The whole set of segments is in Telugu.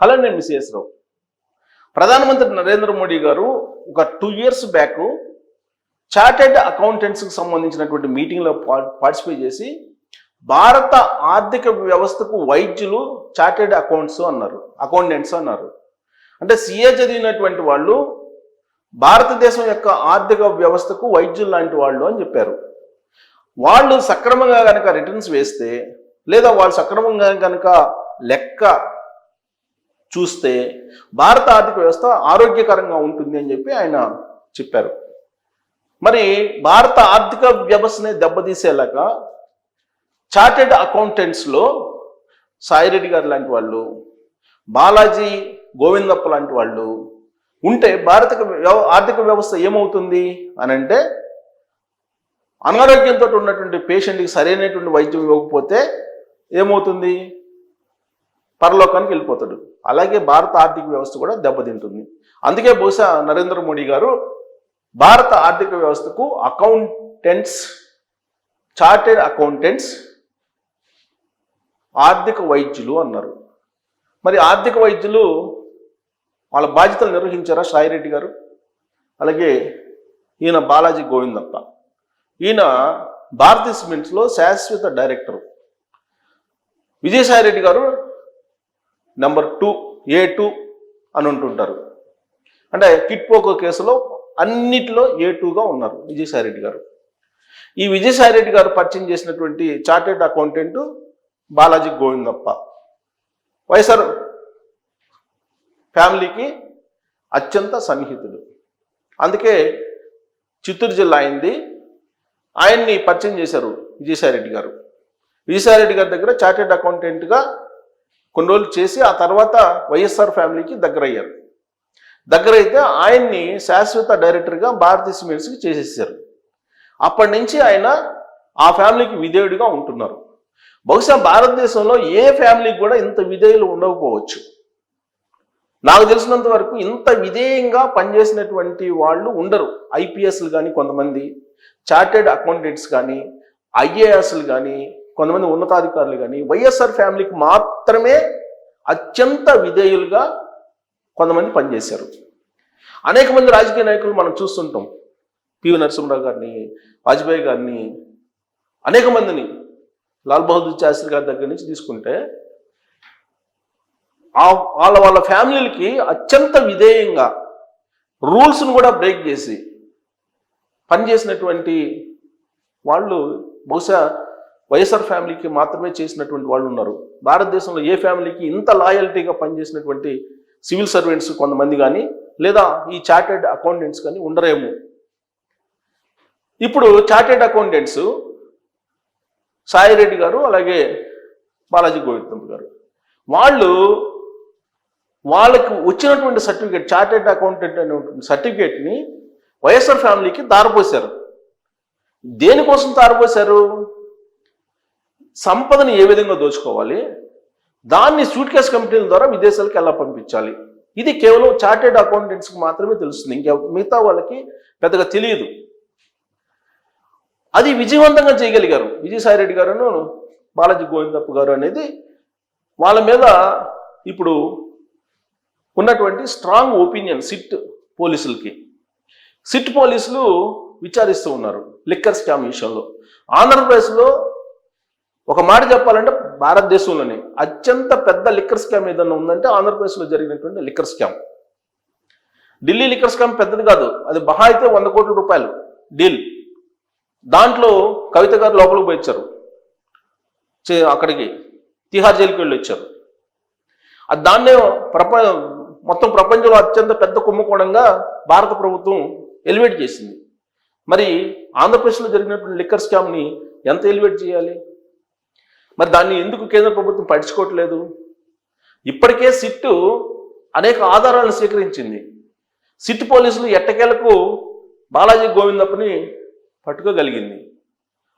హలో నేను మిస్ రావు. ప్రధానమంత్రి నరేంద్ర మోడీ గారు ఒక టూ ఇయర్స్ బ్యాక్ చార్టెడ్ అకౌంటెంట్స్కి సంబంధించినటువంటి మీటింగ్లో పార్టిసిపేట్ చేసి భారత ఆర్థిక వ్యవస్థకు వైద్యులు చార్టెడ్ అకౌంట్స్ అన్నారు అకౌంటెంట్స్ అన్నారు. అంటే సిఏ చదివినటువంటి వాళ్ళు భారతదేశం యొక్క ఆర్థిక వ్యవస్థకు వైద్యులు లాంటి వాళ్ళు అని చెప్పారు. వాళ్ళు సక్రమంగా కనుక రిటర్న్స్ వేస్తే లేదా వాళ్ళు సక్రమంగా కనుక లెక్క చూస్తే భారత ఆర్థిక వ్యవస్థ ఆరోగ్యకరంగా ఉంటుంది అని చెప్పి ఆయన చెప్పారు. మరి భారత ఆర్థిక వ్యవస్థని దెబ్బతీసేలాగా చార్టెడ్ అకౌంటెంట్స్లో సాయిరెడ్డి గారు లాంటి వాళ్ళు బాలాజీ గోవిందప్ప లాంటి వాళ్ళు ఉంటే భారత వ్యవ- ఆర్థిక వ్యవస్థ ఏమవుతుంది అని అంటే అనారోగ్యంతో ఉన్నటువంటి పేషెంట్కి సరైనటువంటి వైద్యం ఇవ్వకపోతే ఏమవుతుంది? పరలోకానికి వెళ్ళిపోతాడు. అలాగే భారత ఆర్థిక వ్యవస్థ కూడా దెబ్బతింటుంది. అందుకే బహుశా నరేంద్ర మోడీ గారు భారత ఆర్థిక వ్యవస్థకు అకౌంటెంట్స్ చార్టెడ్ అకౌంటెంట్స్ ఆర్థిక వైద్యులు అన్నారు. మరి ఆర్థిక వైద్యులు వాళ్ళ బాధ్యతలు నిర్వహించారా సాయిరెడ్డి గారు? అలాగే ఈయన బాలాజీ గోవిందప్ప. ఈయన భారతీయ సిమెంట్స్లో శాశ్వత డైరెక్టర్. విజయసాయిరెడ్డి గారు నెంబర్ టూ ఏ టూ అని ఉంటుంటారు. అంటే కిట్పోకో కేసులో అన్నిటిలో ఏ టూగా ఉన్నారు విజయసాయి రెడ్డి గారు. ఈ విజయసాయి రెడ్డి గారు పరిచయం చేసినటువంటి chartered accountant Balaji Govindappa. YSR ఫ్యామిలీకి అత్యంత సన్నిహితుడు. అందుకే చిత్తూరు జిల్లా అయింది. ఆయన్ని పరిచయం చేశారు విజయసాయి రెడ్డి గారు. విజయసాయి రెడ్డి గారి దగ్గర చార్టెడ్ అకౌంటెంట్గా కొన్ని రోజులు చేసి ఆ తర్వాత వైఎస్ఆర్ ఫ్యామిలీకి దగ్గర అయ్యారు దగ్గర అయితే ఆయన్ని శాశ్వత డైరెక్టర్గా భారతీయ సిమెంట్స్కి చేసేసారు. అప్పటి నుంచి ఆయన ఆ ఫ్యామిలీకి విధేయుడిగా ఉంటున్నారు. బహుశా భారతదేశంలో ఏ ఫ్యామిలీకి కూడా ఇంత విధేయులు ఉండకపోవచ్చు. నాకు తెలిసినంత వరకు ఇంత విధేయంగా పనిచేసినటువంటి వాళ్ళు ఉండరు. ఐపీఎస్లు కానీ కొంతమంది చార్టెడ్ అకౌంటెంట్స్ కానీ ఐఏఎస్లు కానీ కొంతమంది ఉన్నతాధికారులు కానీ వైఎస్ఆర్ ఫ్యామిలీకి మాత్రమే అత్యంత విధేయులుగా కొంతమంది పనిచేశారు. అనేక మంది రాజకీయ నాయకులు మనం చూస్తుంటాం. పివి నరసింహరావు గారిని వాజ్పేయి గారిని అనేక మందిని లాల్ బహదూర్ శాస్త్రి గారి దగ్గర నుంచి తీసుకుంటే వాళ్ళ వాళ్ళ ఫ్యామిలీలకి అత్యంత విధేయంగా రూల్స్ను కూడా బ్రేక్ చేసి పనిచేసినటువంటి వాళ్ళు బహుశా వైఎస్ఆర్ ఫ్యామిలీకి మాత్రమే చేసినటువంటి వాళ్ళు ఉన్నారు. భారతదేశంలో ఏ ఫ్యామిలీకి ఇంత లాయల్టీగా పనిచేసినటువంటి సివిల్ సర్వెంట్స్ కొంతమంది కానీ లేదా ఈ చార్టెడ్ అకౌంటెంట్స్ కానీ ఉండరేమో. ఇప్పుడు చార్టెడ్ అకౌంటెంట్స్ సాయిరెడ్డి గారు అలాగే బాలాజీ గోవిందం గారు. వాళ్ళు వాళ్ళకి వచ్చినటువంటి సర్టిఫికేట్ చార్టెడ్ అకౌంటెంట్ అనేటువంటి సర్టిఫికేట్ని వైఎస్ఆర్ ఫ్యామిలీకి దారపోశారు. దేనికోసం దారపోశారు? సంపదని ఏ విధంగా దోచుకోవాలి? దాన్ని సూట్ కేస్ కంపెనీల ద్వారా విదేశాలకు ఎలా పంపించాలి? ఇది కేవలం చార్టెడ్ అకౌంటెంట్స్కి మాత్రమే తెలుస్తుంది. ఇంకా మిగతా వాళ్ళకి పెద్దగా తెలియదు. అది విజయవంతంగా చేయగలిగారు. విజయసాయిరెడ్డి గారును బాలాజీ గోవిందప్ప గారు అనేది వాళ్ళ మీద ఇప్పుడు ఉన్నటువంటి స్ట్రాంగ్ ఒపీనియన్ సిట్ పోలీసులకి. సిట్ పోలీసులు విచారిస్తూ ఉన్నారు. లిక్కర్ స్కామ్ విషయంలో. ఆంధ్రప్రదేశ్లో ఒక మాట చెప్పాలంటే భారతదేశంలోనే అత్యంత పెద్ద లిక్కర్ స్కామ్ ఏదన్నా ఉందంటే ఆంధ్రప్రదేశ్లో జరిగినటువంటి liquor scam Delhi liquor scam పెద్దది కాదు అది మహా అయితే వంద కోట్ల రూపాయలు. డీల్. దాంట్లో కవిత గారు లోపలికి పోయిచ్చారు చే- అక్కడికి. తిహార్ జైలుకి వెళ్ళి వచ్చారు. అది దాన్నే ప్రప మొత్తం ప్రపంచంలో అత్యంత పెద్ద కుంభకోణంగా భారత ప్రభుత్వం ఎలివేట్ చేసింది. మరి ఆంధ్రప్రదేశ్లో జరిగినటువంటి లిక్కర్ స్కామ్ని ఎంత ఎలివేట్ చేయాలి? మరి దాన్ని ఎందుకు కేంద్ర ప్రభుత్వం పట్టించుకోవట్లేదు? ఇప్పటికే సిట్టు అనేక ఆధారాలను స్వీకరించింది. సిట్ పోలీసులు ఎట్టకేలకు బాలాజీ గోవిందప్పని పట్టుకోగలిగింది.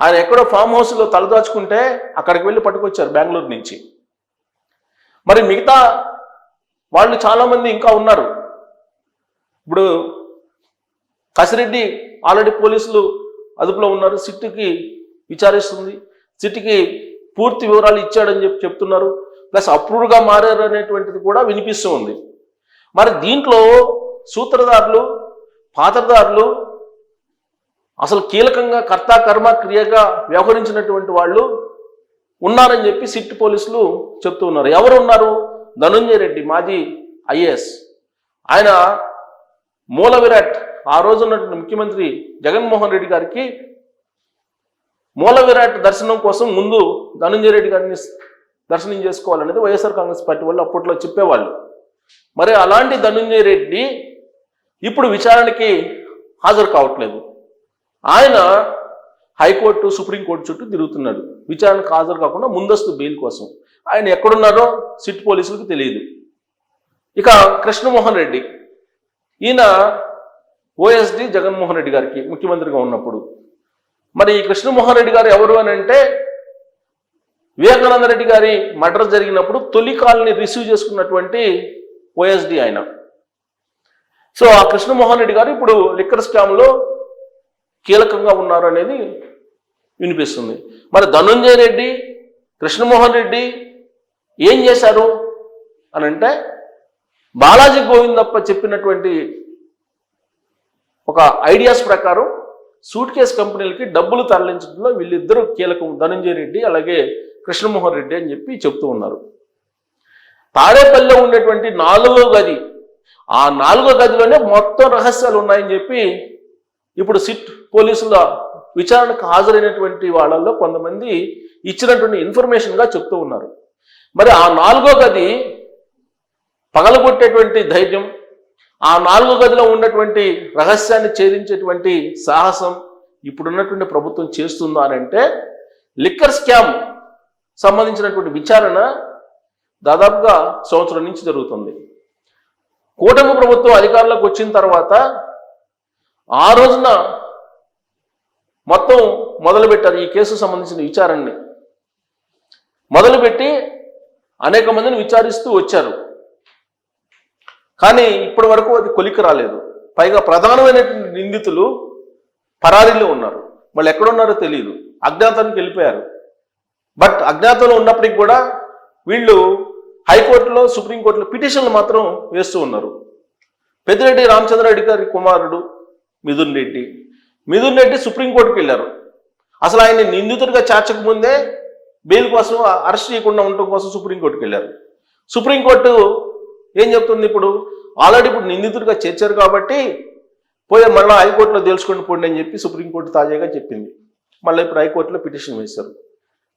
ఆయన ఎక్కడో ఫామ్ హౌస్లో తలదాచుకుంటే అక్కడికి వెళ్ళి పట్టుకొచ్చారు బెంగళూరు నుంచి. మరి మిగతా వాళ్ళు చాలామంది ఇంకా ఉన్నారు. ఇప్పుడు కసిరెడ్డి ఆల్రెడీ పోలీసులు అదుపులో ఉన్నారు. సిట్టుకి విచారిస్తుంది. సిట్టుకి పూర్తి వివరాలు ఇచ్చాడని చెప్పి చెప్తున్నారు. ప్లస్ అప్రూవ్డ్గా మారారు అనేటువంటిది కూడా వినిపిస్తూ ఉంది. మరి దీంట్లో సూత్రధారులు పాత్రధారులు అసలు కీలకంగా కర్త కర్మ క్రియగా వ్యవహరించినటువంటి వాళ్ళు ఉన్నారని చెప్పి సిట్ పోలీసులు చెప్తూ ఉన్నారు. ఎవరు ఉన్నారు ధనుంజయ రెడ్డి మాజీ ఐఏఎస్. ఆయన మూల విరాట్ ఆ రోజు ఉన్నటువంటి ముఖ్యమంత్రి జగన్మోహన్ రెడ్డి గారికి మూల విరాట్ దర్శనం కోసం ముందు ధనంజయ రెడ్డి గారిని దర్శనం చేసుకోవాలనేది వైఎస్ఆర్ కాంగ్రెస్ పార్టీ వాళ్ళు అప్పట్లో చెప్పేవాళ్ళు. మరి అలాంటి ధనుంజయ రెడ్డి ఇప్పుడు విచారణకి హాజరు కావట్లేదు. ఆయన హైకోర్టు సుప్రీంకోర్టు చుట్టూ తిరుగుతున్నాడు. విచారణకు హాజరు కాకుండా ముందస్తు బెయిల్ కోసం. ఆయన ఎక్కడున్నారో సిట్ పోలీసులకు తెలియదు. ఇక కృష్ణమోహన్ రెడ్డి. ఈయన ఓఎస్డి జగన్మోహన్ రెడ్డి గారికి ముఖ్యమంత్రిగా ఉన్నప్పుడు మరి ఈ కృష్ణమోహన్ రెడ్డి గారు ఎవరు అని అంటే వివేకానంద రెడ్డి గారి మర్డర్ జరిగినప్పుడు తొలి కాల్ని రిసీవ్ చేసుకున్నటువంటి ఓఎస్డి ఆయన. సో ఆ కృష్ణమోహన్ రెడ్డి గారు ఇప్పుడు లిక్కర్ స్కామ్లో కీలకంగా ఉన్నారు అనేది వినిపిస్తుంది. మరి ధనుంజయ రెడ్డి కృష్ణమోహన్ రెడ్డి ఏం చేశారు అని అంటే బాలాజీ గోవిందప్ప చెప్పినటువంటి ఒక ఐడియాస్ ప్రకారం సూట్ కేస్ కంపెనీలకి డబ్బులు తరలించడంలో వీళ్ళిద్దరూ కీలకం ధనంజయ రెడ్డి అలాగే కృష్ణమోహన్ రెడ్డి అని చెప్పి చెప్తూ ఉన్నారు. తాడేపల్లిలో ఉండేటువంటి నాలుగో గది ఆ నాలుగో గదిలోనే మొత్తం రహస్యాలు ఉన్నాయని చెప్పి ఇప్పుడు సిట్ పోలీసుల విచారణకు హాజరైనటువంటి వాళ్ళల్లో కొంతమంది ఇచ్చినటువంటి ఇన్ఫర్మేషన్గా చెప్తూ ఉన్నారు. మరి ఆ నాలుగో గది పగలగొట్టేటువంటి ధైర్యం ఆ నాలుగో గదిలో ఉన్నటువంటి రహస్యాన్ని ఛేదించేటువంటి సాహసం ఇప్పుడున్నటువంటి ప్రభుత్వం చేస్తుందా అని అంటే లిక్కర్ స్కామ్ సంబంధించినటువంటి విచారణ దాదాపుగా సంవత్సరం నుంచి జరుగుతుంది. కూటమి ప్రభుత్వం అధికారంలోకి వచ్చిన తర్వాత ఆ రోజున మొత్తం మొదలుపెట్టారు ఈ కేసుకు సంబంధించిన విచారణని. మొదలుపెట్టి అనేక మందిని విచారిస్తూ వచ్చారు. కానీ ఇప్పటి వరకు అది కొలికి రాలేదు. పైగా ప్రధానమైనటువంటి నిందితులు పరారీలో ఉన్నారు. వాళ్ళు ఎక్కడున్నారో తెలియదు అజ్ఞాతానికి వెళ్ళిపోయారు. బట్ అజ్ఞాతంలో ఉన్నప్పటికి కూడా వీళ్ళు హైకోర్టులో సుప్రీంకోర్టులో పిటిషన్లు మాత్రం వేస్తూ ఉన్నారు. పెద్దిరెడ్డి రామచంద్రరెడ్డి గారి కుమారుడు మిథున్ రెడ్డి. మిథున్ రెడ్డి సుప్రీంకోర్టుకి వెళ్ళారు. అసలు ఆయన నిందితుడిగా చేర్చక ముందే బెయిల్ కోసం అరెస్ట్ చేయకుండా ఉండటం కోసం సుప్రీంకోర్టుకి వెళ్ళారు. సుప్రీంకోర్టు ఏం చెప్తుంది ఇప్పుడు? ఆల్రెడీ ఇప్పుడు నిందితుడిగా చేర్చారు కాబట్టి పోయే మళ్ళీ హైకోర్టులో తెలుసుకొని పోండి అని చెప్పి సుప్రీంకోర్టు తాజాగా చెప్పింది. మళ్ళీ ఇప్పుడు హైకోర్టులో పిటిషన్ వేశారు.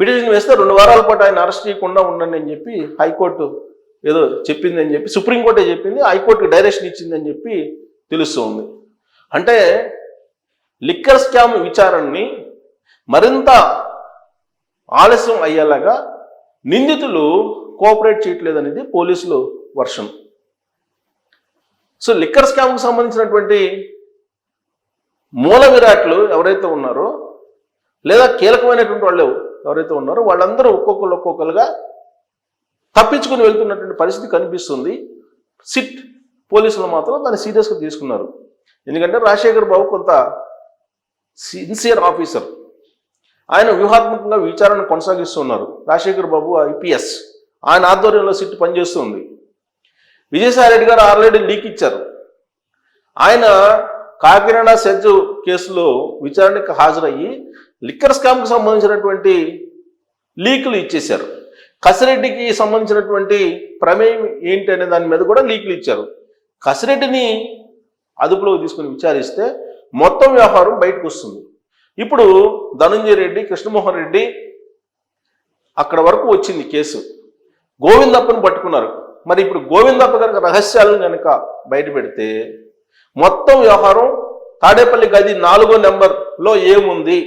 పిటిషన్ వేస్తే రెండు వారాల పాటు ఆయన అరెస్ట్ చేయకుండా ఉండండి అని చెప్పి హైకోర్టు ఏదో చెప్పింది అని చెప్పి సుప్రీంకోర్టే చెప్పింది హైకోర్టుకి డైరెక్షన్ ఇచ్చింది అని చెప్పి తెలుస్తుంది అంటే లిక్కర్ స్కామ్ విచారణని మరింత ఆలస్యం అయ్యేలాగా నిందితులు కోఆపరేట్ చేయట్లేదు అనేది పోలీసులు వర్షం. సో లిక్కర్ స్కామ్కి సంబంధించినటువంటి మూల విరాట్లు ఎవరైతే ఉన్నారో లేదా కీలకమైనటువంటి వాళ్ళు ఎవరైతే ఉన్నారో వాళ్ళందరూ ఒక్కొక్కరు ఒక్కొక్కరుగా తప్పించుకుని వెళ్తున్నటువంటి పరిస్థితి కనిపిస్తుంది. సిట్ పోలీసులు మాత్రం దాన్ని సీరియస్గా తీసుకున్నారు. ఎందుకంటే రాజశేఖర్ బాబు కొంత సిన్సియర్ ఆఫీసర్. ఆయన వ్యూహాత్మకంగా విచారణ కొనసాగిస్తున్నారు. రాజశేఖర్ బాబు ఐపీఎస్ ఆయన ఆధ్వర్యంలో సిట్ పనిచేస్తుంది. విజయసాయి రెడ్డి గారు ఆల్రెడీ లీక్ ఇచ్చారు. ఆయన కాకినాడ సెజ్ కేసులో విచారణకు హాజరయ్యి లిక్కర్ స్కామ్కి సంబంధించినటువంటి లీకులు ఇచ్చేశారు. కసిరెడ్డికి సంబంధించినటువంటి ప్రమేయం ఏంటి అనే దాని మీద కూడా లీకులు ఇచ్చారు. కసిరెడ్డిని అదుపులోకి తీసుకుని విచారిస్తే మొత్తం వ్యవహారం బయటకు వస్తుంది. ఇప్పుడు ధనంజయ రెడ్డి కృష్ణమోహన్ రెడ్డి అక్కడ వరకు వచ్చింది కేసు. గోవిందప్పని పట్టుకున్నారు. మరి ఇప్పుడు గోవిందప్ప కనుక రహస్యాలను కనుక బయట పెడితే మొత్తం వ్యవహారం తాడేపల్లి గది నాలుగో నెంబర్లో ఏముంది?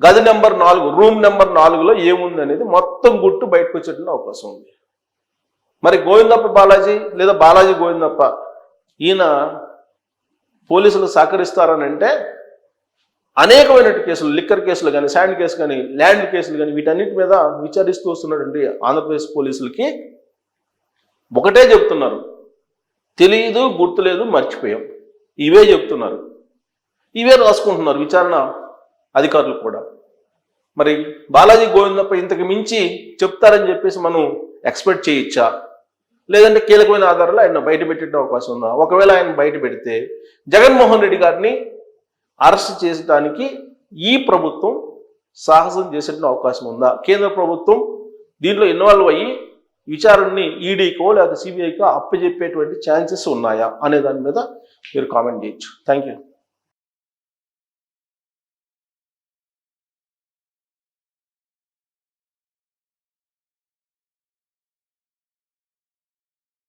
గది నెంబర్ నాలుగు రూమ్ నెంబర్ నాలుగులో ఏముంది అనేది మొత్తం గుట్టు బయటకు వచ్చేటువంటి అవకాశం ఉంది. మరి గోవిందప్ప బాలాజీ లేదా బాలాజీ గోవిందప్ప ఈయన పోలీసులు సహకరిస్తారని అంటే కేసులు లిక్కర్ కేసులు కానీ శాండ్ కేసు కానీ ల్యాండ్ కేసులు కానీ వీటన్నిటి మీద విచారిస్తూ వస్తున్నటువంటి ఆంధ్రప్రదేశ్ పోలీసులకి ఒకటే చెప్తున్నారు. తెలియదు గుర్తులేదు మర్చిపోయాం. ఇవే చెప్తున్నారు. ఇవే రాసుకుంటున్నారు విచారణ అధికారులు కూడా. మరి బాలాజీ గోవిందప్ప ఇంతకు మించి చెప్తారని చెప్పేసి మనం ఎక్స్పెక్ట్ చేయొచ్చా? లేదంటే కీలకమైన ఆధారాలు ఆయన బయట పెట్టే అవకాశం ఉందా? ఒకవేళ ఆయన బయట పెడితే జగన్మోహన్ రెడ్డి గారిని అరెస్ట్ చేసడానికి ఈ ప్రభుత్వం సాహసం చేసే అవకాశం ఉందా? కేంద్ర ప్రభుత్వం దీంట్లో ఇన్వాల్వ్ అయ్యి విచారణని ఈడీకో లేదా సిబిఐకో అప్పచెప్పేటువంటి ఛాన్సెస్ ఉన్నాయా అనే దాని మీద మీరు కామెంట్ చేయొచ్చు. Thank you